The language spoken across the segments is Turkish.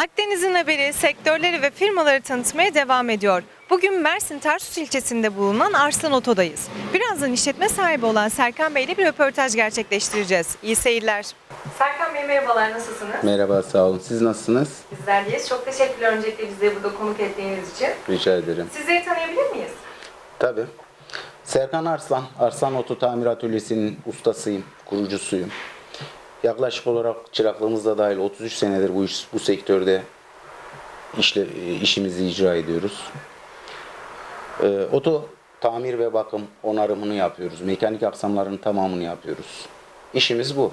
Akdeniz'in haberi sektörleri ve firmaları tanıtmaya devam ediyor. Bugün Mersin Tarsus ilçesinde bulunan Arslan Oto'dayız. Birazdan işletme sahibi olan Serkan Bey ile bir röportaj gerçekleştireceğiz. İyi seyirler. Serkan Bey merhabalar nasılsınız? Merhaba, sağ olun. Siz nasılsınız? Bizler deyiz. Çok teşekkürler öncelikle bizi burada konuk ettiğiniz için. Rica ederim. Sizleri tanıyabilir miyiz? Tabii. Serkan Arslan, Arslan Oto Tamir Atölyesi'nin ustasıyım, kurucusuyum. Yaklaşık olarak çıraklığımızda dahil 33 senedir bu iş, bu sektörde işle, işimizi icra ediyoruz. Ee, oto tamir ve bakım onarımını yapıyoruz. Mekanik aksamların tamamını yapıyoruz. İşimiz bu.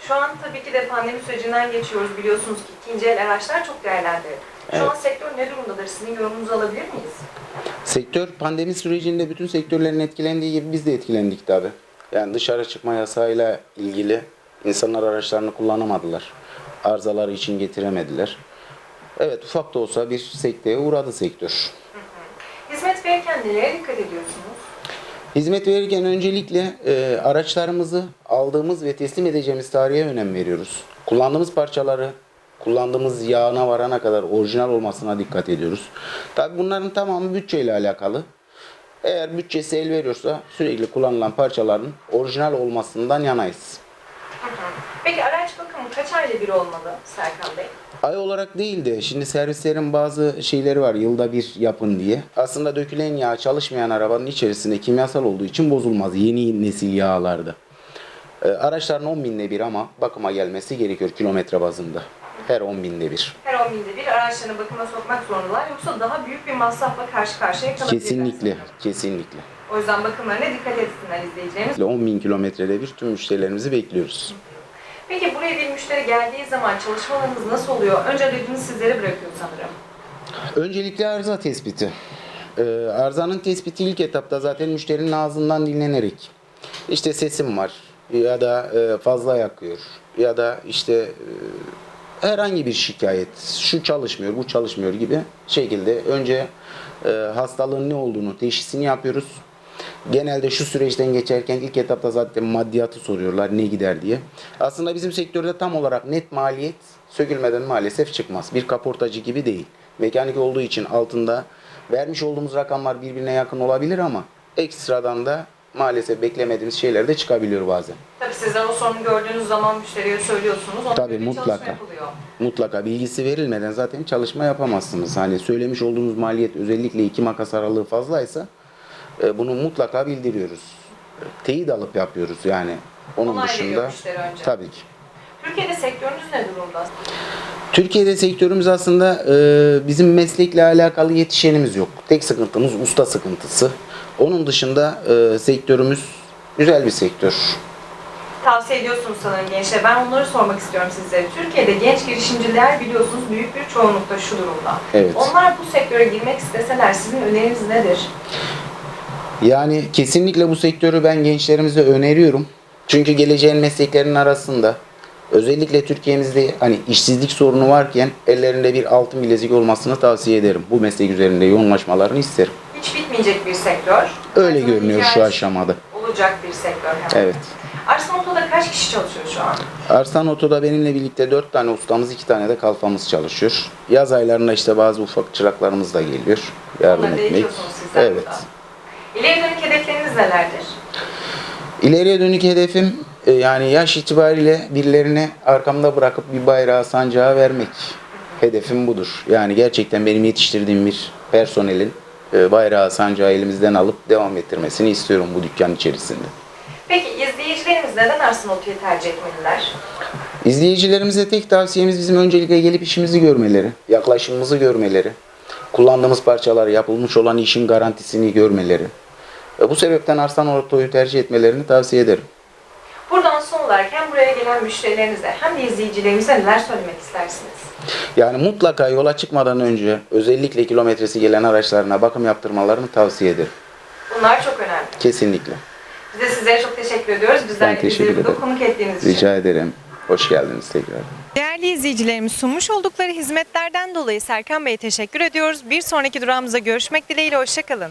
Şu an tabii ki de pandemi sürecinden geçiyoruz. Biliyorsunuz ki ikinci el araçlar çok değerlendi. Şu an sektör ne durumdadır? Sizin yorumunuzu alabilir miyiz? Sektör pandemi sürecinde bütün sektörlerin etkilendiği gibi biz de etkilendik tabi. Yani dışarı çıkma yasağıyla ilgili insanlar araçlarını kullanamadılar. Arızaları için getiremediler. Evet ufak da olsa bir sekteye uğradı sektör. Hizmet verirken nelere dikkat ediyorsunuz? Hizmet verirken öncelikle e, araçlarımızı aldığımız ve teslim edeceğimiz tarihe önem veriyoruz. Kullandığımız parçaları kullandığımız yağına varana kadar orijinal olmasına dikkat ediyoruz. Tabi bunların tamamı bütçeyle alakalı. Eğer bütçesi el veriyorsa sürekli kullanılan parçaların orijinal olmasından yanayız. Peki araç bakımı kaç ayda bir olmalı Serkan Bey? Ay olarak değil de şimdi servislerin bazı şeyleri var yılda bir yapın diye. Aslında dökülen yağ çalışmayan arabanın içerisinde kimyasal olduğu için bozulmaz yeni nesil yağlarda. Ee, araçların 10 binde bir ama bakıma gelmesi gerekiyor kilometre bazında. Her 10 binde bir. Her 10 binde bir araçlarını bakıma sokmak zorundalar yoksa daha büyük bir masrafla karşı karşıya kalabilirler. Kesinlikle, kesinlikle. O yüzden bakımlarına dikkat etsinler izleyicilerimiz. 10 bin kilometrede bir tüm müşterilerimizi bekliyoruz. Peki buraya bir müşteri geldiği zaman çalışmalarınız nasıl oluyor? Önce aracını sizlere bırakıyor sanırım. Öncelikle arıza tespiti. Ee, arızanın tespiti ilk etapta zaten müşterinin ağzından dinlenerek. İşte sesim var ya da e, fazla yakıyor ya da işte e, herhangi bir şikayet şu çalışmıyor bu çalışmıyor gibi şekilde önce e, hastalığın ne olduğunu teşhisini yapıyoruz. Genelde şu süreçten geçerken ilk etapta zaten maddiyatı soruyorlar ne gider diye. Aslında bizim sektörde tam olarak net maliyet sökülmeden maalesef çıkmaz. Bir kaportacı gibi değil. Mekanik olduğu için altında vermiş olduğumuz rakamlar birbirine yakın olabilir ama ekstradan da maalesef beklemediğimiz şeyler de çıkabiliyor bazen. Tabii sizler o sorunu gördüğünüz zaman müşteriye söylüyorsunuz. Ona Tabii, mutlaka. Mutlaka bilgisi verilmeden zaten çalışma yapamazsınız. Hani söylemiş olduğumuz maliyet özellikle iki makas aralığı fazlaysa e, bunu mutlaka bildiriyoruz. Teyit alıp yapıyoruz yani. Onun Onay dışında tabii ki. Türkiye'de sektörünüz ne durumda? Türkiye'de sektörümüz aslında e, bizim meslekle alakalı yetişenimiz yok. Tek sıkıntımız usta sıkıntısı. Onun dışında e, sektörümüz güzel bir sektör. Tavsiye ediyorsunuz sanırım gençlere. Ben onları sormak istiyorum sizlere. Türkiye'de genç girişimciler biliyorsunuz büyük bir çoğunlukta şu durumda. Evet. Onlar bu sektöre girmek isteseler sizin öneriniz nedir? Yani kesinlikle bu sektörü ben gençlerimize öneriyorum. Çünkü geleceğin mesleklerinin arasında özellikle Türkiye'mizde hani işsizlik sorunu varken ellerinde bir altın bilezik olmasını tavsiye ederim. Bu meslek üzerinde yoğunlaşmalarını isterim. Hiç bitmeyecek bir sektör. Öyle zaman görünüyor şu aşamada. Olacak bir sektör hemen. Evet. Arslan Oto'da kaç kişi çalışıyor şu an? Arslan Oto'da benimle birlikte 4 tane ustamız, 2 tane de kalfamız çalışıyor. Yaz aylarında işte bazı ufak çıraklarımız da geliyor. Yardım Onları etmek. Evet. burada. İleri dönük hedefleriniz nelerdir? İleriye dönük hedefim e, yani yaş itibariyle birilerine arkamda bırakıp bir bayrağı sancağı vermek. Hedefim budur. Yani gerçekten benim yetiştirdiğim bir personelin e, bayrağı sancağı elimizden alıp devam ettirmesini istiyorum bu dükkan içerisinde. Peki izleyicilerimiz neden Oto'yu tercih etmeliler? İzleyicilerimize tek tavsiyemiz bizim öncelikle gelip işimizi görmeleri, yaklaşımımızı görmeleri, kullandığımız parçalar yapılmış olan işin garantisini görmeleri. Bu sebepten Arslan Oto'yu tercih etmelerini tavsiye ederim. Buradan son olarak hem buraya gelen müşterilerinize hem de izleyicilerimize neler söylemek istersiniz? Yani mutlaka yola çıkmadan önce özellikle kilometresi gelen araçlarına bakım yaptırmalarını tavsiye ederim. Bunlar çok önemli. Kesinlikle. Biz de sizlere çok teşekkür ediyoruz. Bizler Ben teşekkür ederim. konuk ettiğiniz için. Rica ederim. Hoş geldiniz tekrar. Değerli izleyicilerimiz sunmuş oldukları hizmetlerden dolayı Serkan Bey'e teşekkür ediyoruz. Bir sonraki durağımıza görüşmek dileğiyle. Hoşçakalın.